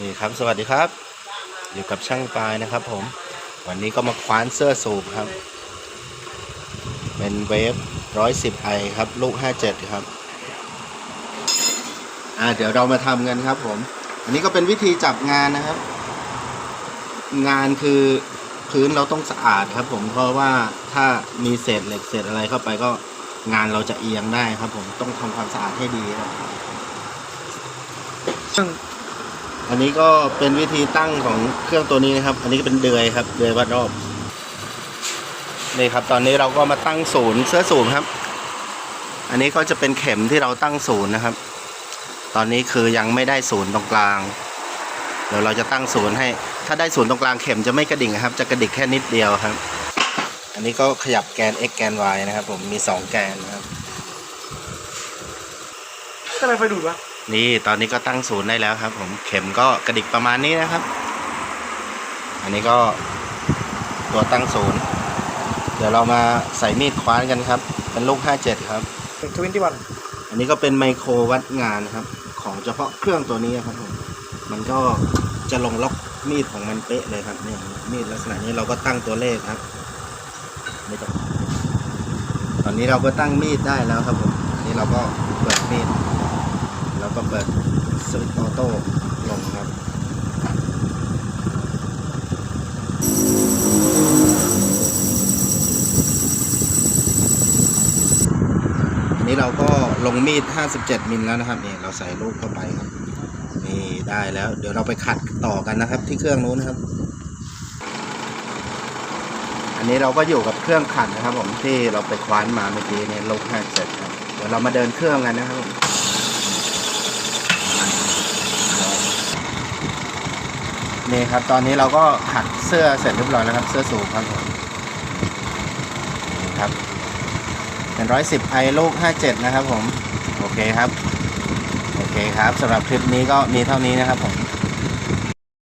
นี่ครับสวัสดีครับ อยู่กับช่างปลายนะครับผม วันนี้ก็มาคว้านเสื้อสูบครับ เป็นเวฟร้อยสิบไอครับ ลูกห้าเจ็ดครับ อ่าเดี๋ยวเรามาทำกันครับผม อันนี้ก็เป็นวิธีจับงานนะครับ งานคือพื้นเราต้องสะอาดครับ ผมเพราะว่าถ้ามีเศษเหล็กเศษอะไรเข้าไปก็งานเราจะเอียงได้ครับ ผมต้องทำความสะอาดให้ดีครับ อันนี้ก็เป็นวิธีตั้งของเครื่องตัวนี้นะครับ อันนี้ก็เป็นเดือยครับ เดือยวัดรอบนี่ครับ ตอนนี้เราก็มาตั้งศูนย์เสื้อศูนย์ครับ อันนี้ก็จะเป็นเข็มที่เราตั้งศูนย์นะครับ ตอนนี้คือยังไม่ได้ศูนย์ตรงกลาง เดี๋ยวเราจะตั้งศูนย์ให้ ถ้าได้ศูนย์ตรงกลางเข็มจะไม่กระดิ่งครับ จะกระดิกแค่นิดเดียวครับ อันนี้ก็ขยับแกน x แกน y นะครับ ผมมีสองแกนนะครับทำไมไฟดูดวะ นี่ตอนนี้ก็ตั้งศูนย์ได้แล้วครับ ผมเข็มก็กระดิกประมาณนี้นะครับ อันนี้ก็ตัวตั้งศูนย์เดี๋ยวเรามาใส่มีดคว้านกันครับ เป็นลูก 57 ครับทวินตี้วันอันนี้ก็เป็นไมโครวัดงานครับ ของเฉพาะเครื่องตัวนี้ครับผมมันก็จะลงล็อกมีดของมันเป๊ะเลยครับเนี่ยมีดลักษณะนี้เราก็ตั้งตัวเลขครับไม่ต้องตอนนี้เราก็ตั้งมีดได้แล้วครับผมอันนี้เราก็เปิดมีด แล้วก็เปิดสวิตช์ออโต้ลงครับ อั นี้เราก็ลงมีด 57 มิลแล้วนะครับนี่เราใส่ลูกเข้าไปครับนี่ได้แล้ว เดี๋ยวเราไปขัดต่อกันนะครับ ที่เครื่องนู้นนะครับ อันนี้เราก็อยู่กับเครื่องขัดนะครับ ผมที่เราไปคว้านมาเมื่อกี้เนี่ยลูก57ครับเดี๋ยวเรามาเดินเครื่องกันนะครับผมนี่ครับ ตอนนี้เราก็ขัดเสื้อเสร็จเรียบร้อยแล้วครับ เสื้อสูงครับผมนี่ครับ เป็นร้อยสิบไอลูกห้าเจ็ดนะครับผม โอเคครับ โอเคครับสำหรับคลิปนี้ก็มีเท่านี้นะครับผม